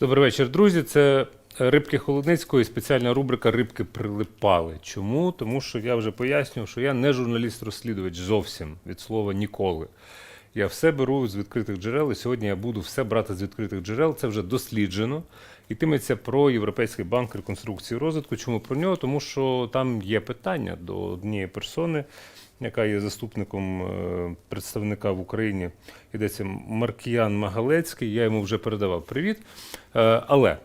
Добрий вечір, друзі. Це Рибки Холодницького і спеціальна рубрика Рибки прилипали. Чому? Тому що я вже пояснював, що я не журналіст-розслідувач зовсім від слова ніколи. Я все беру з відкритих джерел, і сьогодні я буду все брати з відкритих джерел. Це вже досліджено. Йтиметься про Європейський банк реконструкції і розвитку. Чому про нього? Тому що там є питання до однієї персони, яка є заступником е, представника в Україні. Йдеться Маркіян Магалецький. Я йому вже передавав привіт. Е, Але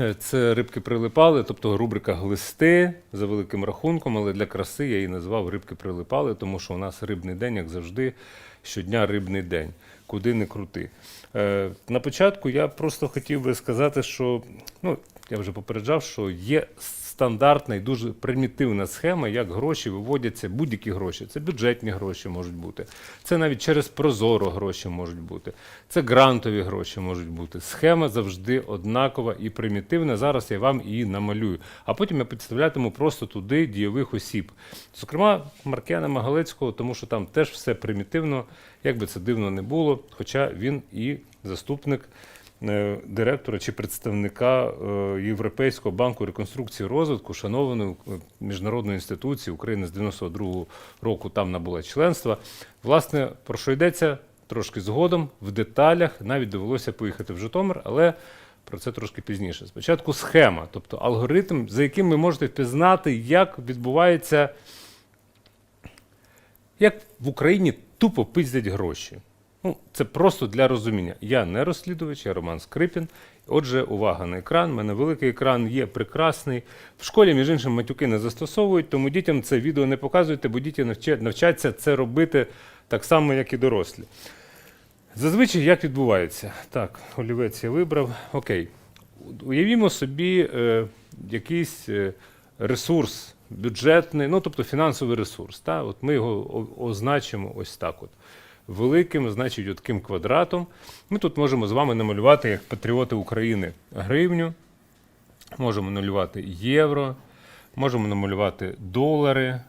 е, це рибки прилипали, тобто рубрика глисти за великим рахунком, але для краси я її назвав рибки прилипали, тому що у нас рибний день, як завжди, щодня рибний день. Куди не крути. На початку я просто хотів би сказати, що ну, я вже попереджав, що є стандартна і дуже примітивна схема, як гроші виводяться, будь-які гроші. Це бюджетні гроші можуть бути. Це навіть через Прозоро гроші можуть бути. Це грантові гроші можуть бути. Схема завжди однакова і примітивна. Зараз я вам її намалюю. А потім я підставлятиму просто туди дійових осіб. Зокрема, Маркіана Магалецького, тому що там теж все примітивно, як би це дивно не було, хоча він і заступник директора чи представника е, Європейського банку реконструкції розвитку, шанованої е, міжнародної інституції України з 92-го року там набула членства. Власне, про що йдеться трошки згодом, в деталях навіть довелося поїхати в Житомир, але про це трошки пізніше. Спочатку схема, тобто алгоритм, за яким ви можете впізнати, як відбувається, як в Україні тупо пиздять гроші. Ну, це просто для розуміння. Я не розслідувач, я Роман Скрипін. Отже, увага на екран. У мене великий екран є прекрасний. В школі, між іншим, матюки не застосовують, тому дітям це відео не показуйте, бо діти навчаться це робити так само, як і дорослі. Зазвичай як відбувається? Так, олівець я вибрав. Окей. Уявімо собі е, якийсь е, ресурс бюджетний, ну тобто фінансовий ресурс. Та? От ми його означимо ось так. От. Великим, значить, от квадратом. Ми тут можемо з вами намалювати, як патріоти України, гривню, можемо намалювати євро, можемо намалювати долари.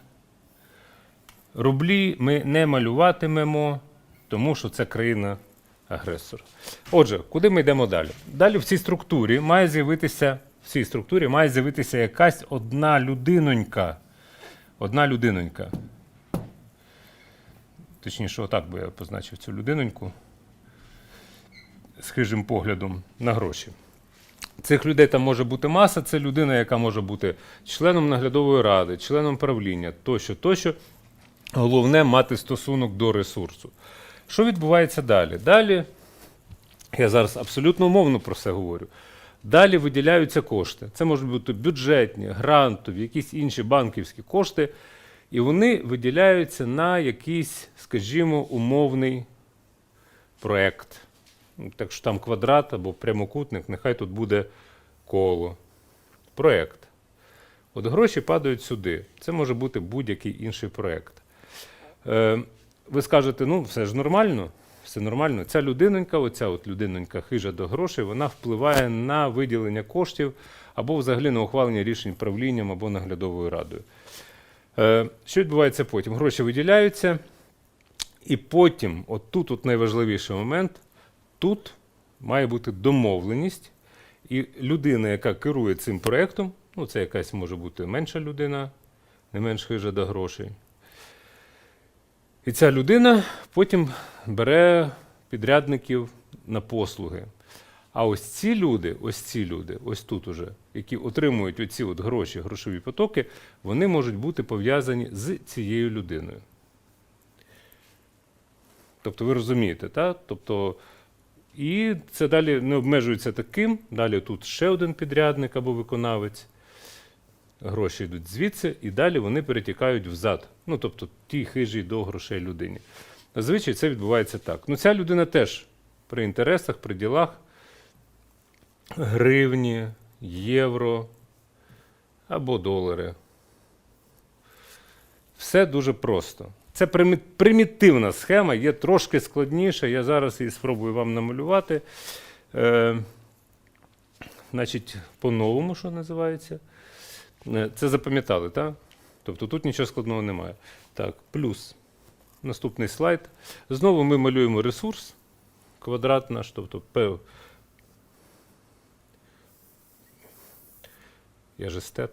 Рублі ми не малюватимемо, тому що це країна-агресор. Отже, куди ми йдемо далі? Далі в цій структурі має з'явитися в цій структурі має з'явитися якась одна людинонька. Одна людинонька. Точніше, отак би я позначив цю людиноньку з хижим поглядом на гроші. Цих людей там може бути маса, це людина, яка може бути членом наглядової ради, членом правління, тощо, тощо. Головне мати стосунок до ресурсу. Що відбувається далі? Далі, я зараз абсолютно умовно про це говорю. Далі виділяються кошти. Це можуть бути бюджетні, грантові, якісь інші банківські кошти, і вони виділяються на якийсь, скажімо, умовний проект. Ну, Так що там квадрат або прямокутник, нехай тут буде коло. Проект. От гроші падають сюди. Це може бути будь-який інший проект. Е, ви скажете, ну все ж нормально, все нормально. Ця людинонька, оця от людинонька хижа до грошей, вона впливає на виділення коштів або взагалі на ухвалення рішень правлінням або наглядовою радою. Е, що відбувається потім? Гроші виділяються, і потім, от тут от найважливіший момент, тут має бути домовленість, і людина, яка керує цим проєктом, ну це якась може бути менша людина, не менш хижа до грошей. І ця людина потім бере підрядників на послуги. А ось ці люди, ось ці люди, ось тут уже, які отримують оці от гроші, грошові потоки, вони можуть бути пов'язані з цією людиною. Тобто ви розумієте, так? Тобто, і це далі не обмежується таким. Далі тут ще один підрядник або виконавець. Гроші йдуть звідси, і далі вони перетікають взад. Ну, тобто ті хижі до грошей людині. Зазвичай це відбувається так. Ну, ця людина теж при інтересах, при ділах гривні, євро або долари. Все дуже просто. Це примітивна схема, є трошки складніша. Я зараз її спробую вам намалювати. Е, значить, по-новому, що називається. Е, Це запам'ятали, так? Тобто тут нічого складного немає. Так, плюс. Наступний слайд. Знову ми малюємо ресурс, квадрат наш, тобто P. Я ж естет.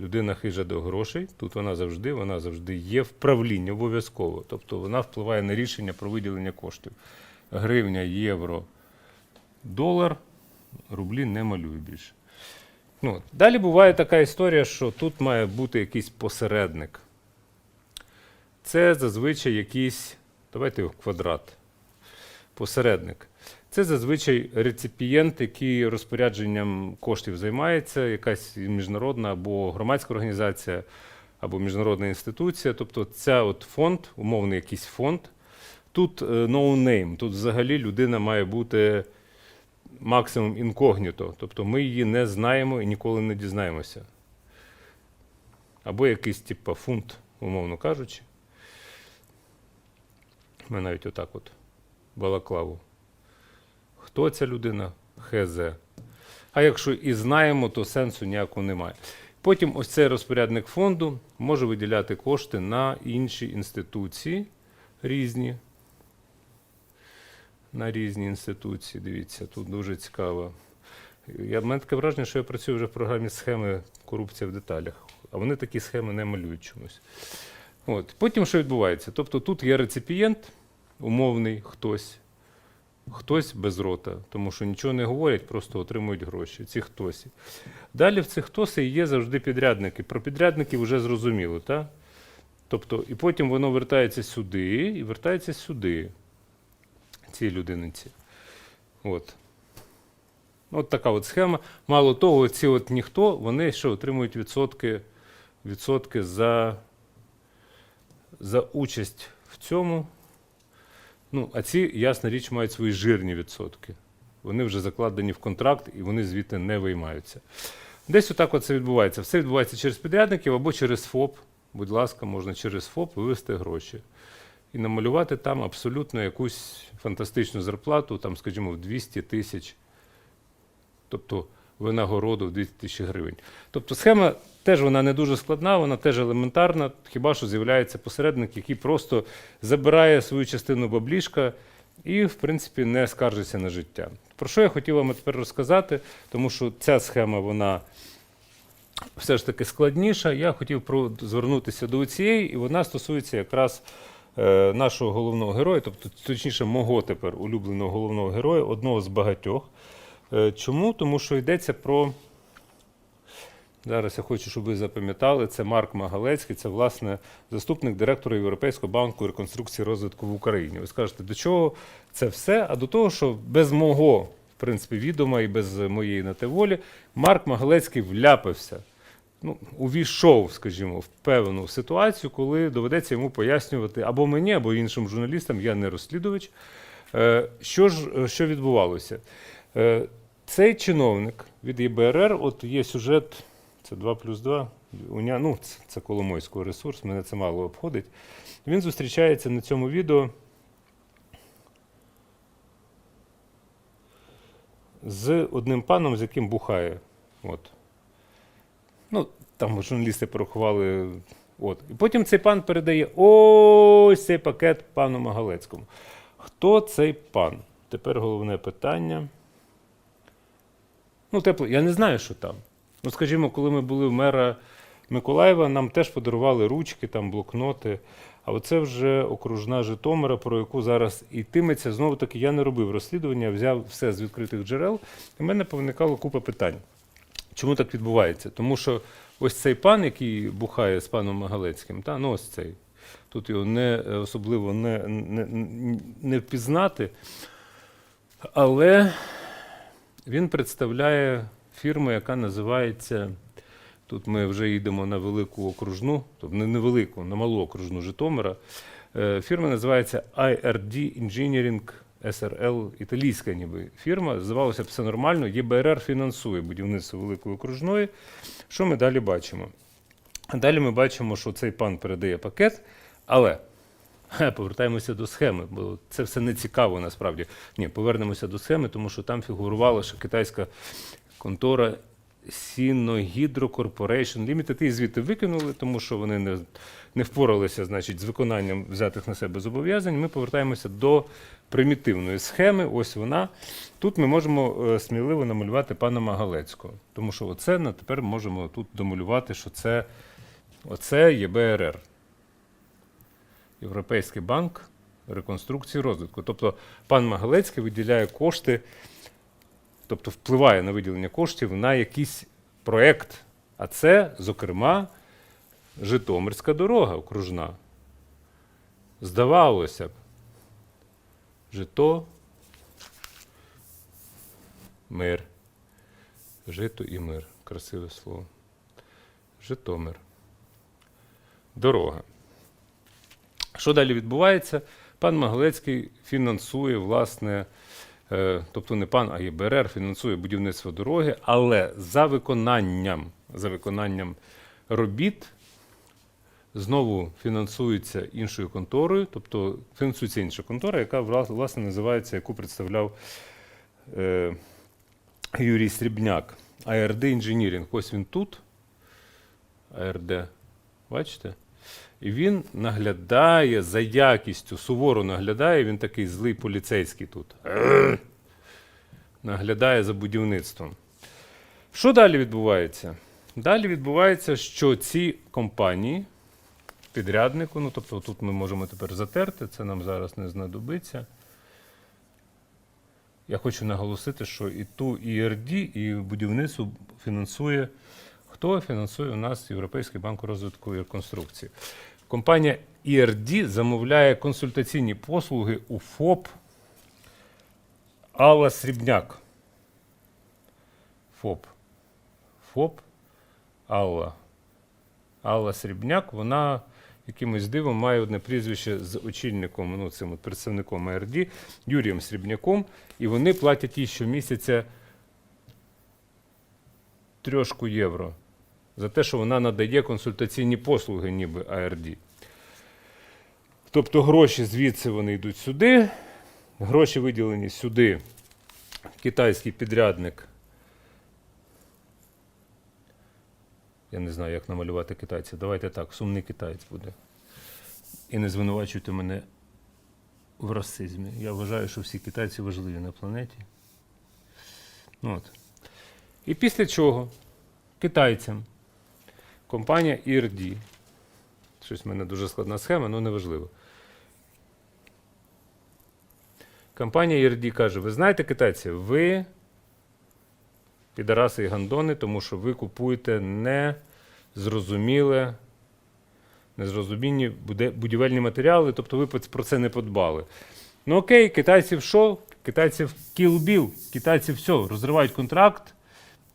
Людина хижа до грошей, тут вона завжди, вона завжди є в правлінні обов'язково. Тобто вона впливає на рішення про виділення коштів. Гривня, євро, долар, рублі не малюю більше. Ну, далі буває така історія, що тут має бути якийсь посередник. Це зазвичай якийсь, давайте квадрат, посередник. Це зазвичай реципієнт, який розпорядженням коштів займається, якась міжнародна або громадська організація, або міжнародна інституція. Тобто ця от фонд, умовний якийсь фонд. Тут е, no name, тут взагалі людина має бути максимум інкогніто. Тобто ми її не знаємо і ніколи не дізнаємося. Або якийсь типу фунт, умовно кажучи. Ми навіть отак от балаклаву. Хто ця людина? ХЗ. А якщо і знаємо, то сенсу ніякого немає. Потім ось цей розпорядник фонду може виділяти кошти на інші інституції різні. На різні інституції. Дивіться, тут дуже цікаво. Я, в мене таке враження, що я працюю вже в програмі схеми корупція в деталях. А вони такі схеми не малюють чомусь. От. Потім що відбувається? Тобто тут є реципієнт, умовний хтось, хтось без рота, тому що нічого не говорять, просто отримують гроші. Ці хтось. Далі в цих хтось є завжди підрядники. Про підрядників вже зрозуміло, так? Тобто, і потім воно вертається сюди і вертається сюди. Цій людиниці. От. От така от схема. Мало того, ці от ніхто, вони що отримують відсотки, відсотки за, за участь в цьому. Ну, а ці, ясна річ, мають свої жирні відсотки. Вони вже закладені в контракт і вони звідти не виймаються. Десь отак от це відбувається. Все відбувається через підрядників або через ФОП. Будь ласка, можна через ФОП вивести гроші. І намалювати там абсолютно якусь фантастичну зарплату, там, скажімо, в 200 тисяч, тобто винагороду в 200 тисяч гривень. Тобто схема теж вона не дуже складна, вона теж елементарна, хіба що з'являється посередник, який просто забирає свою частину баблішка і, в принципі, не скаржиться на життя. Про що я хотів вам тепер розказати, тому що ця схема, вона все ж таки складніша. Я хотів звернутися до цієї, і вона стосується якраз е, нашого головного героя, тобто, точніше, мого тепер улюбленого головного героя, одного з багатьох. Е, чому? Тому що йдеться про. Зараз я хочу, щоб ви запам'ятали, це Марк Магалецький, це, власне, заступник директора Європейського банку реконструкції розвитку в Україні. Ви скажете, до чого це все? А до того, що без мого, в принципі, відома і без моєї волі, Марк Магалецький вляпився ну, увійшов, скажімо, в певну ситуацію, коли доведеться йому пояснювати або мені, або іншим журналістам, я не розслідувач, е, що ж що відбувалося. Е, Цей чиновник від ЄБРР, от є сюжет, це 2 плюс 2, у ня- ну, це Коломойського ресурс, мене це мало обходить. Він зустрічається на цьому відео з одним паном, з яким бухає. От. Ну, там журналісти порахували. От. І потім цей пан передає ось цей пакет пану Магалецькому. Хто цей пан? Тепер головне питання. Ну, тепло, я не знаю, що там. Ну, скажімо, коли ми були в мера Миколаєва, нам теж подарували ручки, там, блокноти. А оце вже окружна Житомира, про яку зараз йтиметься. Знову таки, я не робив розслідування, взяв все з відкритих джерел. І в мене повиникало купа питань. Чому так відбувається? Тому що ось цей пан, який бухає з паном Магалецьким, та, ну ось цей, тут його не особливо не, не, не впізнати, але він представляє фірму, яка називається. Тут ми вже їдемо на велику окружну, тобто не невелику, на малу окружну Житомира. Е, Фірма називається IRD Engineering SRL, італійська ніби фірма. Здавалося б, все нормально. ЄБРР фінансує будівництво великої окружної. Що ми далі бачимо? Далі ми бачимо, що цей пан передає пакет, але повертаємося до схеми, бо це все не цікаво насправді. Ні, повернемося до схеми, тому що там фігурувала ще китайська контора Сіногідро Corporation Limited. І звідти викинули, тому що вони не, не впоралися значить, з виконанням взятих на себе зобов'язань. Ми повертаємося до примітивної схеми. Ось вона. Тут ми можемо е, сміливо намалювати пана Магалецького, тому що оце на тепер можемо тут домалювати, що це оце ЄБРР. Європейський банк реконструкції розвитку. Тобто пан Магалецький виділяє кошти, тобто впливає на виділення коштів на якийсь проєкт. А це, зокрема, Житомирська дорога окружна. Здавалося б, жито, мир. Жито і мир. Красиве слово. Житомир. Дорога. Що далі відбувається? Пан Магалецький фінансує, власне, тобто не пан, а ЄБРР фінансує будівництво дороги, але за виконанням, за виконанням робіт знову фінансується іншою конторою, тобто фінансується інша контора, яка власне називається, яку представляв е, Юрій Срібняк. АРД інженірінг. Ось він тут. АРД. Бачите? І він наглядає за якістю, суворо наглядає, він такий злий поліцейський тут. Наглядає за будівництвом. Що далі відбувається? Далі відбувається, що ці компанії, підряднику, ну тобто тут ми можемо тепер затерти, це нам зараз не знадобиться. Я хочу наголосити, що і ту ІРД, і будівництво фінансує. Хто фінансує у нас Європейський банк розвитку і реконструкції? Компанія ERD замовляє консультаційні послуги у ФОП Алла Срібняк. ФОП. ФОП Алла. Алла Срібняк, вона якимось дивом має одне прізвище з очільником, ну, цим представником АРД, Юрієм Срібняком, і вони платять їй щомісяця трьошку євро за те, що вона надає консультаційні послуги, ніби АРД. Тобто гроші звідси вони йдуть сюди, гроші виділені сюди. Китайський підрядник. Я не знаю, як намалювати китайця. Давайте так, сумний китаєць буде. І не звинувачуйте мене в расизмі. Я вважаю, що всі китайці важливі на планеті. Ну, от. І після чого китайцям компанія ERD. Щось в мене дуже складна схема, але неважливо. Компанія ERD каже: ви знаєте, китайці, ви підараси і гандони, тому що ви купуєте незрозуміле, незрозумінні будівельні матеріали, тобто ви про це не подбали. Ну окей, китайців що? Китайців кілбіл. Китайці все, розривають контракт,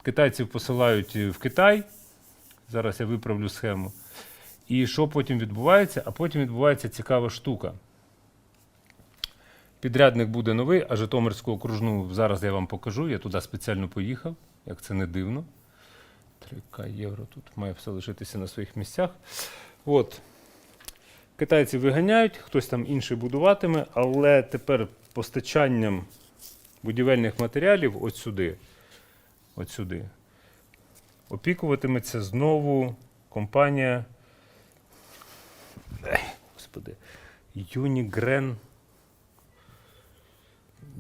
китайців посилають е, в Китай. Зараз я виправлю схему. І що потім відбувається? А потім відбувається цікава штука. Підрядник буде новий, а Житомирську окружну зараз я вам покажу. Я туди спеціально поїхав, як це не дивно. 3К євро тут має все лишитися на своїх місцях. От. Китайці виганяють, хтось там інший будуватиме, але тепер постачанням будівельних матеріалів от сюди. От сюди опікуватиметься знову компанія. Господи. Юнігрен.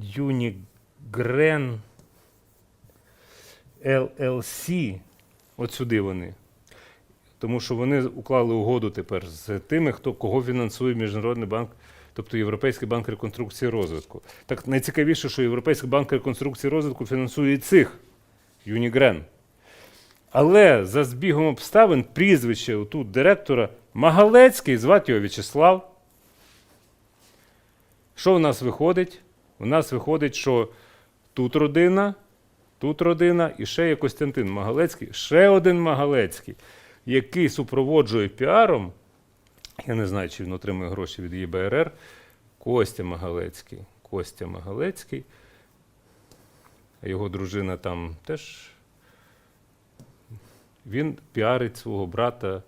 Юнігрен LLC. От сюди вони. Тому що вони уклали угоду тепер з тими, хто кого фінансує Міжнародний банк, тобто Європейський банк реконструкції розвитку. Так найцікавіше, що Європейський банк реконструкції розвитку фінансує і цих Юнігрен. Але за збігом обставин прізвище тут директора Магалецький, звати його В'ячеслав. Що у нас виходить? У нас виходить, що тут родина, тут родина і ще є Костянтин Магалецький, ще один Магалецький, який супроводжує піаром. Я не знаю, чи він отримує гроші від ЄБРР. Костя Магалецький. Костя Магалецький. Його дружина там теж він піарить свого брата,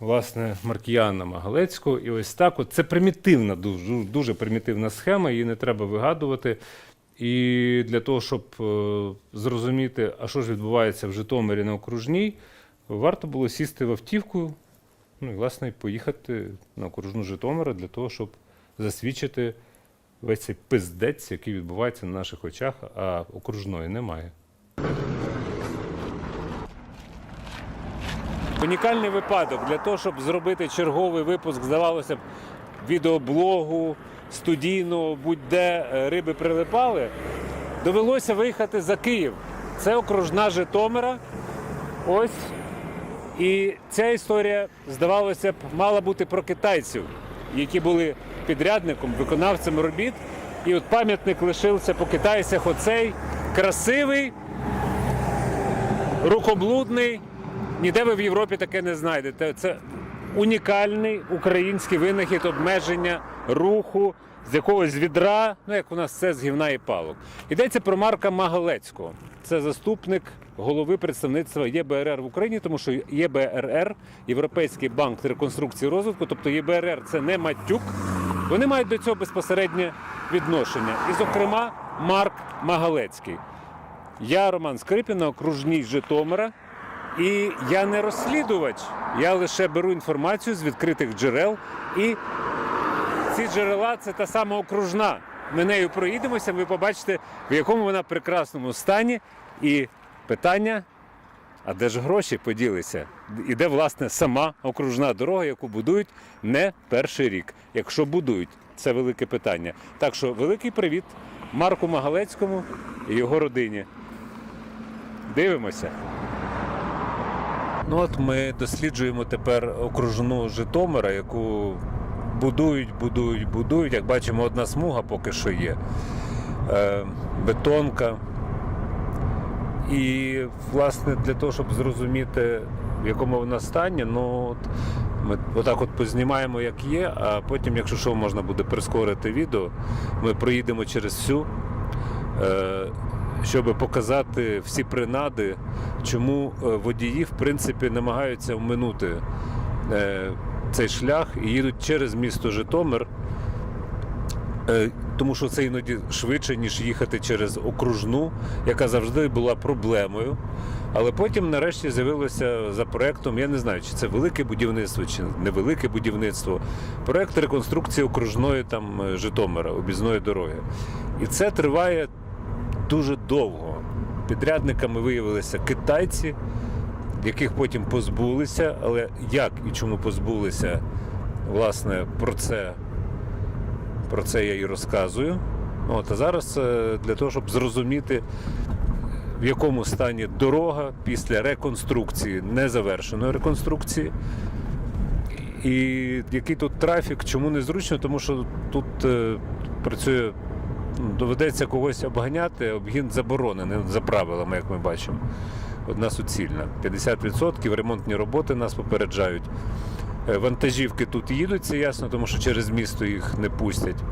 власне, Маркіяна Магалецького. І ось так, от це примітивна, дуже, дуже примітивна схема, її не треба вигадувати. І для того, щоб е, зрозуміти, а що ж відбувається в Житомирі на окружній, варто було сісти в автівку, ну і власне поїхати на окружну Житомира для того, щоб засвідчити весь цей пиздець, який відбувається на наших очах, а окружної немає. Унікальний випадок для того, щоб зробити черговий випуск, здавалося б, відеоблогу, студійного, будь-де е, риби прилипали, довелося виїхати за Київ. Це окружна Житомира. Ось. І ця історія, здавалося б, мала бути про китайців, які були підрядником, виконавцем робіт. І от пам'ятник лишився по китайцях оцей красивий, рукоблудний. Ніде ви в Європі таке не знайдете. Це унікальний український винахід обмеження руху з якогось відра, ну як у нас це з гівна і палок. Йдеться про Марка Магалецького. Це заступник голови представництва ЄБРР в Україні, тому що ЄБРР, Європейський банк реконструкції розвитку, тобто ЄБРР це не матюк. Вони мають до цього безпосереднє відношення. І, зокрема, Марк Магалецький. Я Роман Скрипін окружній Житомира. І я не розслідувач, я лише беру інформацію з відкритих джерел. І ці джерела це та сама окружна. Ми нею проїдемося, ви побачите, в якому вона прекрасному стані. І питання: а де ж гроші поділися? І де, власне, сама окружна дорога, яку будують не перший рік. Якщо будують, це велике питання. Так що великий привіт Марку Магалецькому і його родині. Дивимося. Ну от ми досліджуємо тепер окружну Житомира, яку будують, будують, будують. Як бачимо, одна смуга поки що є. Е, бетонка. І, власне, для того, щоб зрозуміти, в якому вона стані, ну от ми отак от познімаємо, як є, а потім, якщо що, можна буде прискорити відео, ми проїдемо через всю. Щоб показати всі принади, чому е, водії в принципі намагаються оминути е, цей шлях і їдуть через місто Житомир, е, тому що це іноді швидше, ніж їхати через окружну, яка завжди була проблемою. Але потім, нарешті, з'явилося за проектом, я не знаю, чи це велике будівництво, чи невелике будівництво, проект реконструкції окружної там Житомира, об'їзної дороги. І це триває дуже довго. Підрядниками виявилися китайці, яких потім позбулися, але як і чому позбулися, власне, про це, про це я і розказую. От, а зараз е, для того, щоб зрозуміти, в якому стані дорога після реконструкції, незавершеної реконструкції. І який тут трафік, чому незручно, тому що тут е, працює доведеться когось обганяти, обгін заборонений за правилами, як ми бачимо. Одна суцільна. 50% ремонтні роботи нас попереджають. Е, Вантажівки тут їдуть, це ясно, тому що через місто їх не пустять.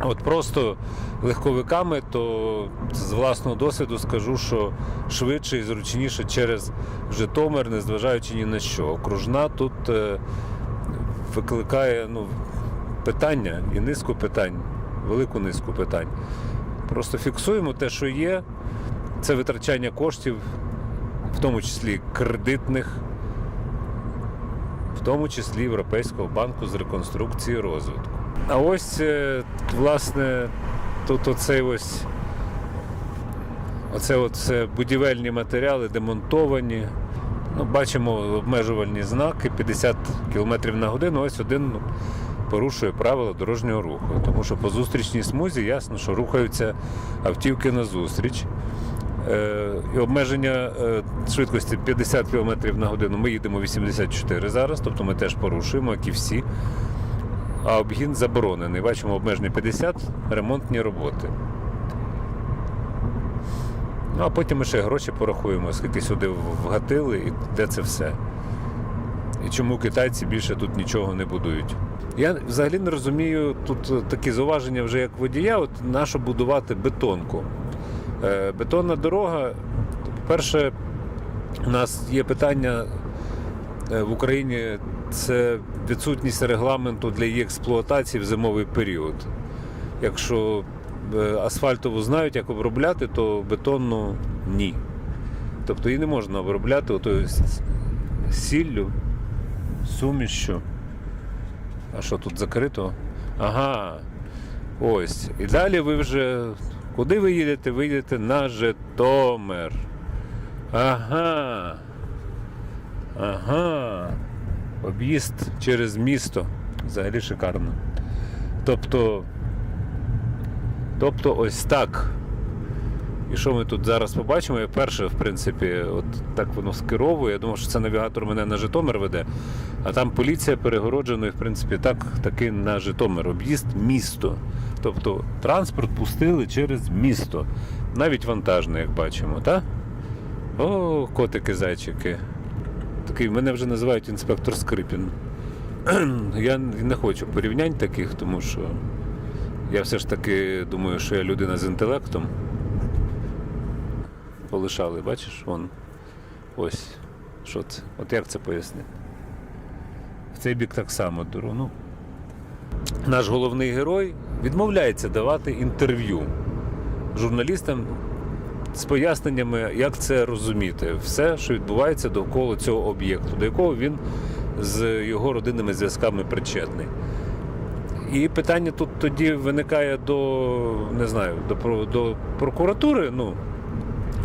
От просто легковиками, то з власного досвіду скажу, що швидше і зручніше через Житомир, незважаючи ні на що. Окружна тут е, викликає ну, питання і низку питань велику низку питань. Просто фіксуємо те, що є. Це витрачання коштів, в тому числі кредитних, в тому числі Європейського банку з реконструкції і розвитку. А ось, е, власне, тут оцей ось. Оце все будівельні матеріали демонтовані. Ну, бачимо обмежувальні знаки 50 км на годину. Ось один ну, порушує правила дорожнього руху. Тому що по зустрічній смузі ясно, що рухаються автівки назустріч. Е, і обмеження е, швидкості 50 км на годину. Ми їдемо 84 зараз, тобто ми теж порушуємо, як і всі. А обгін заборонений. Бачимо обмеження 50, ремонтні роботи. Ну, а потім ми ще гроші порахуємо, скільки сюди вгатили і де це все. І чому китайці більше тут нічого не будують. Я взагалі не розумію тут такі зауваження вже як водія, от нащо будувати бетонку. Е, бетонна дорога, по-перше, у нас є питання е, в Україні це відсутність регламенту для її експлуатації в зимовий період. Якщо е, асфальтову знають, як обробляти, то бетонну ні. Тобто її не можна обробляти сіллю, сумішшю. А що тут закрито? Ага. Ось. І далі ви вже. Куди ви їдете? Ви їдете на Житомир. Ага. Ага. Об'їзд через місто. Взагалі шикарно. Тобто. Тобто ось так. І що ми тут зараз побачимо? Я перше, в принципі, от так воно скеровує. Я думав, що це навігатор мене на Житомир веде, а там поліція перегороджена, і в принципі так таки на Житомир. Об'їзд місто. Тобто транспорт пустили через місто. Навіть вантажний, як бачимо, так? О, котики-зайчики. Такий мене вже називають інспектор Скрипін. Я не хочу порівнянь таких, тому що я все ж таки думаю, що я людина з інтелектом. Полишали, бачиш, вон. Ось. Що це? От як це пояснити? Цей бік так само дуру. Ну, наш головний герой відмовляється давати інтерв'ю журналістам з поясненнями, як це розуміти. Все, що відбувається довкола цього об'єкту, до якого він з його родинними зв'язками причетний. І питання тут тоді виникає до не знаю, до, до прокуратури, ну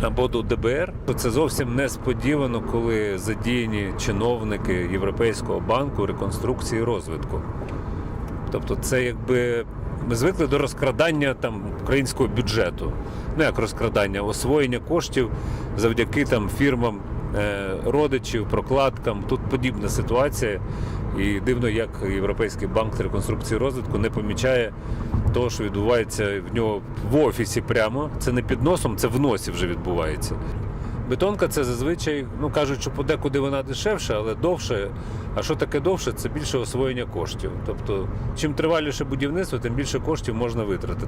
або до ДБР. То Це зовсім несподівано, коли задіяні чиновники Європейського банку реконструкції розвитку. Тобто, це якби ми звикли до розкрадання там українського бюджету. Ну як розкрадання, освоєння коштів завдяки там фірмам родичів, прокладкам. Тут подібна ситуація. І дивно, як Європейський банк реконструкції розвитку не помічає того, що відбувається в нього в офісі прямо. Це не під носом, це в носі вже відбувається. Бетонка це зазвичай, ну кажуть, що подекуди вона дешевша, але довше. А що таке довше? Це більше освоєння коштів. Тобто, чим триваліше будівництво, тим більше коштів можна витратити.